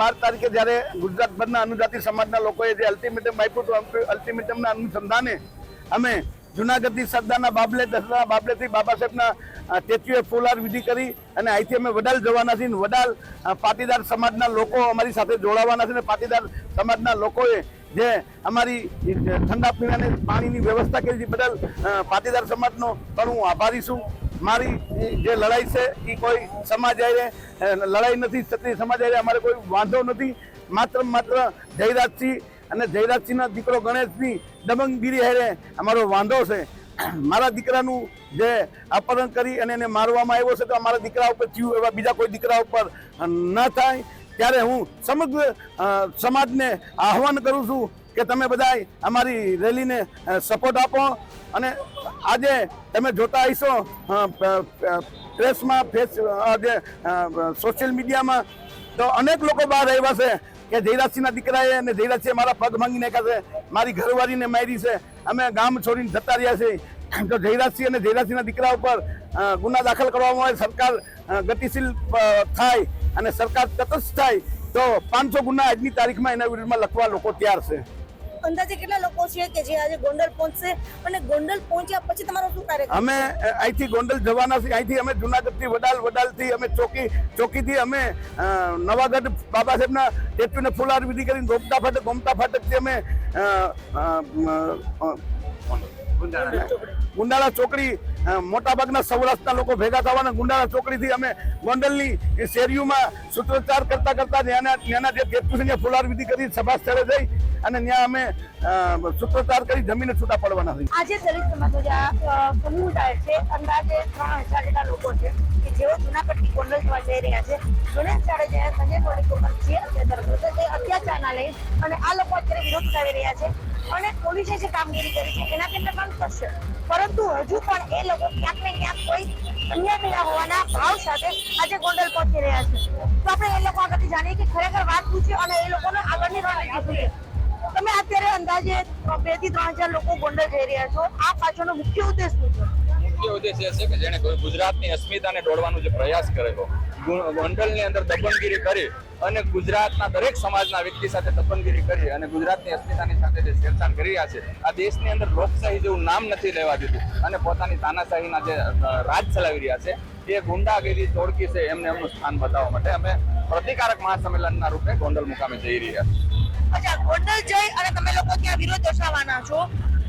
બાર તારીખે જ્યારે ગુજરાતભરના અનુજાતિ સમાજના લોકોએ જે અલ્ટિમેટમ આપ્યું હતું અલ્ટિમેટમના અનુસંધાને અમે જુનાગઢથી સરદારના બાબલે દસરાના બાબલેથી બાબા સાહેબના સ્ટેચ્યુએ ફૂલહાર વિધિ કરી અને અહીંથી અમે વડાલ જવાના છીએ વડાલ પાટીદાર સમાજના લોકો અમારી સાથે જોડાવાના છે અને પાટીદાર સમાજના લોકોએ જે અમારી ઠંડા પીણાને પાણીની વ્યવસ્થા કરી છે, બદલ પાટીદાર સમાજનો પણ હું આભારી છું. મારી જે લડાઈ છે એ કોઈ સમાજ લડાઈ નથી ક્ષત્રિય સમાજ અમારે કોઈ વાંધો નથી. માત્ર માત્ર જયરાજસિંહ અને જયરાજસિંહના દીકરો ગણેશની દબંગગીરી હેરે અમારો વાંધો છે. મારા દીકરાનું જે અપહરણ કરી અને એને મારવામાં આવ્યો છે તો અમારા દીકરા ઉપર થયું, એવા બીજા કોઈ દીકરા ઉપર ન થાય. ત્યારે હું સમગ્ર સમાજને આહવાન કરું છું કે તમે બધા અમારી રેલીને સપોર્ટ આપો અને આજે તમે જોતા પ- પ્રેસમાં, ફેસ જે સોશિયલ મીડિયામાં તો અનેક લોકો બહાર આવ્યા છે કે જયરાજસિંહના દીકરાએ અને જયરાજસિંહે મારા પગ માંગીને છે, મારી ઘરવાળીને મારી છે. અમે ગામ છોડીને જતા રહ્યા છે તો જયરાજસિંહ અને જયરાજસિંહના દીકરા ઉપર ગુના દાખલ કરવામાં આવે, સરકાર ગતિશીલ થાય અને સરકાર તટસ્થ થાય, તો પાંચસો ગુના આજની તારીખમાં એના વિરુદ્ધમાં લખવા લોકો તૈયાર છે. અંદાજે કેટલા લોકો છે કે જે આજે ગોંડલ પહોંચશે? અને ગોંડલ પહોંચ્યા પછી તમારો શું કાર્યક્રમ અમે અહીંથી ગોંડલ જવાના છીએ અહીંથી અમે જુનાગઢથી વડાલ, વડાલથી અમે ચોકી, ચોકીથી અમે નવાગઢ બાબા સાહેબના સ્ટેચ્યુને ફુલાર વિધિ કરીને ગોમતા ફાટક, ગોમતા ફાટકથી અમે ગુંડાળા ચોકડી. મોટાભાગના સૌરાષ્ટ્રના લોકો ભેગા થવાના ગુંડાળા ચોકડીથી અમે ગોંડલની શેરીઓમાં સૂત્રોચ્ચાર કરતા કરતા ત્યાંના ત્યાંના જે સ્ટેચ્યુ છે ફુલાર વિધિ કરી સભા સ્થળે જઈ અને ત્યાં અમે સૂત્રોચ્ચાર કરી જમીને છૂટા પડવાના છીએ આજે દલિત સમાજ સમુદાય છે અંદાજે ત્રણ હજાર જેટલા લોકો છે કે જેઓ જુનાગઢથી ગોંડલ જવા જઈ રહ્યા છે. ગણેશ જાડેજા સંજય કોળી ઉપર જે અત્યાચારના લઈ અને આ લોકો અત્યારે વિરોધ કરી રહ્યા છે. અને પોલીસે જે કામગીરી કરી છે એના કેન્દ્ર બંધ કરશે. પરંતુ હજુ પણ એ લોકો ક્યાંક ને ક્યાંક કોઈ અન્યાય કર્યા હોવાના ભાવ સાથે આજે ગોંડલ પહોંચી રહ્યા છે. તો આપણે એ લોકો આગળથી જાણીએ કે ખરેખર વાત પૂછીએ અને એ લોકોને આગળની રણનીતિ શું તમે અત્યારે અંદાજે બેથી ત્રણ હજાર લોકો ગોંડલ જઈ રહ્યા છો. આ પાછળનો મુખ્ય ઉદ્દેશ શું છે? મુખ્ય ઉદ્દેશ એ છે કે જેણે ગુજરાતની અસ્મિતાને દોડવાનો જે પ્રયાસ કરેલો ગોંડલની અંદર દબંગગીરી કરી અને ગુજરાતના દરેક સમાજના વ્યક્તિ સાથે તપનગીરી કરી અને ગુજરાતની અસ્મિતાની સાથે જે છેડછાડ કરી રહ્યા છે, આ દેશની અંદર લોકશાહી જેવું નામ નથી લેવા દીધું. અને પોતાની તાનાશાહીના જે રાજ ચલાવી રહ્યા છે, એ ગુંડાગીરી તોડકી છે એમને એમનું સ્થાન બતાવવા માટે અમે પ્રતિકારક મહાસંમેલનના રૂપે ગોંડલ મુકામે જઈ રહ્યા છીએ. અચ્છા, ગોંડલ જઈ અને તમે લોકો ત્યાં વિરોધ દર્શાવવાના છો?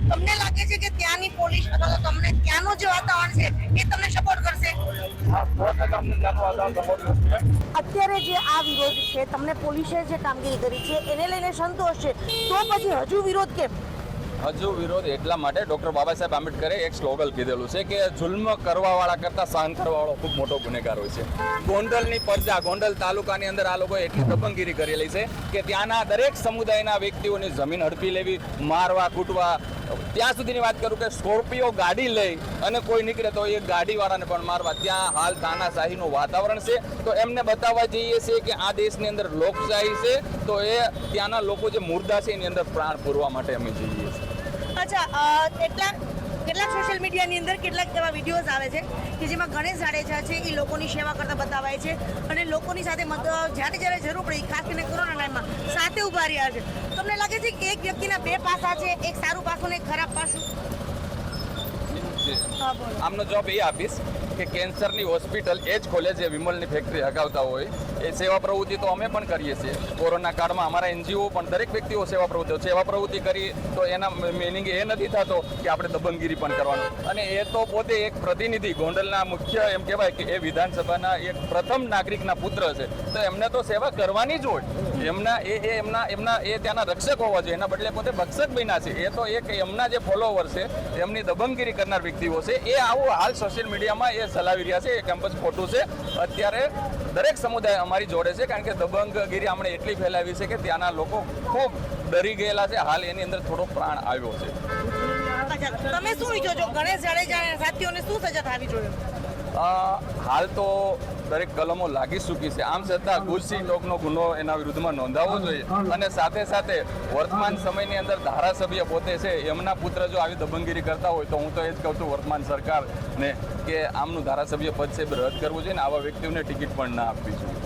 તમને લાગે છે કે ત્યાંની પોલીસ અથવા તો તમને ત્યાંનું જે વાતાવરણ છે, એ તમને સપોર્ટ કરશે. અત્યારે જે આ વિરોધ છે, તમને પોલીસે જે કામગીરી કરી છે, એને લઈને સંતોષ છે તો પછી હજુ વિરોધ કેમ હજુ વિરોધ એટલા માટે ડૉક્ટર બાબા સાહેબ આંબેડકરે એક સ્લોગન કીધેલું છે કે જુલ્મ કરવાવાળા કરતાં સહન કરવાવાળો ખૂબ મોટો ગુનેગાર હોય છે. ગોંડલની પ્રજા, ગોંડલ તાલુકાની અંદર આ લોકોએ એટલી દબંગગીરી કરેલી છે કે ત્યાંના દરેક સમુદાયના વ્યક્તિઓની જમીન હડપી લેવી, મારવા, કૂટવા, ત્યાં સુધીની વાત કરું કે સ્કોર્પિયો ગાડી લઈ અને કોઈ નીકળે તો એ ગાડીવાળાને પણ મારવા. ત્યાં હાલ તાનાશાહીનું વાતાવરણ છે. તો એમને બતાવવા જઈએ છીએ કે આ દેશની અંદર લોકશાહી છે. તો એ ત્યાંના લોકો જે મુર્દા છે એની અંદર પ્રાણ પૂરવા માટે અમે જઈએ છીએ. અચ્છા કેટલાક કેટલાક સોશિયલ મીડિયાની અંદર કેટલાક એવા વિડીયોઝ આવે છે કે જેમાં ગણેશ જાડેજા છે એ લોકોની સેવા કરતા બતાવાય છે અને લોકોની સાથે જ્યારે જ્યારે જરૂર પડી ખાસ કરીને કોરોના ટાઈમમાં સાથે ઊભા રહ્યા છે. તમને લાગે છે કે એક વ્યક્તિના બે પાસા છે એક સારું પાસું ને એક ખરાબ પાસું? આમનો જવાબ એ આપીશ. કે કેન્સરની હોસ્પિટલ એ જ ખોલે જે વિમલની ફેક્ટરી હગાવતા હોય, એ સેવા પ્રવૃત્તિ તો અમે પણ કરીએ છીએ. કોરોના કાળમાં અમારા એનજીઓ પણ દરેક વ્યક્તિઓ સેવા પ્રવૃત્તિઓ સેવા પ્રવૃત્તિ કરી તો એના મિનિંગ એ નથી થતો કે આપણે દબંગગીરી પણ કરવાનું. અને એ તો પોતે એક પ્રતિનિધિ, ગોંડલના મુખ્ય એમ કહેવાય કે એ વિધાનસભાના એક પ્રથમ નાગરિકના પુત્ર છે. તો એમને તો સેવા કરવાની જ હોય. એમના એ એ એમના એમના એ ત્યાંના રક્ષક હોવા જોઈએ. એના બદલે પોતે ભક્ષક બન્યા છે. એ તો એક એમના જે ફોલોવર છે, એમની દબંગગીરી કરનાર વ્યક્તિઓ છે. એ આવું હાલ સોશિયલ મીડિયામાં એ ચલાવી રહ્યા છે એ કેમ્પસ ખોટું છે. અત્યારે દરેક સમુદાય અમારી જોડે છે, કારણ કે દબંગગીરી આપણે એટલી ફેલાવી છે કે ત્યાંના લોકો ખૂબ ડરી ગયેલા છે. હાલ એની અંદર થોડો પ્રાણ આવ્યો છે. તમે શું વિચારો છો? ગણેશ જાડેજા સાથીઓને શું સજા થવી જોઈએ? હાલ તો દરેક કલમો લાગી ચૂકી છે. આમ છતાં ગુજસી ટોકનો ગુનો એના વિરુદ્ધમાં નોંધાવવો જોઈએ. અને સાથે સાથે વર્તમાન સમયની અંદર ધારાસભ્ય પોતે છે, એમના પુત્ર જો આવી દબંગગીરી કરતા હોય તો હું તો એ જ કહું છું, વર્તમાન સરકારને કે આમનું ધારાસભ્ય પદ છે રદ કરવું જોઈએ ને આવા વ્યક્તિઓને ટિકિટ પણ ના આપવી જોઈએ.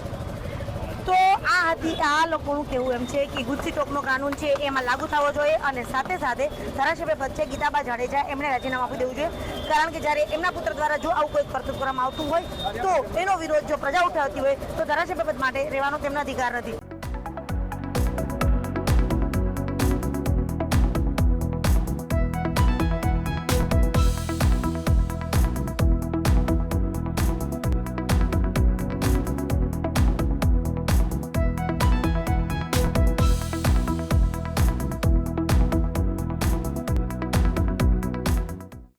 તો આ હતી, આ લોકોનું કહેવું એમ છે કે ગુજસી ટોકનો કાનૂન છે એમાં લાગુ થવો જોઈએ અને સાથે સાથે ધારાસભ્ય પદ છે, ગીતાબા જાડેજા, એમણે રાજીનામું આપી દેવું જોઈએ. કારણ કે જ્યારે એમના પુત્ર દ્વારા જો આવું કોઈ કરતૂત કરવામાં આવતું હોય, તો એનો વિરોધ જો પ્રજા ઉઠાવતી હોય, તો ધારાસભ્ય પદ માટે રહેવાનો તેમનો અધિકાર નથી.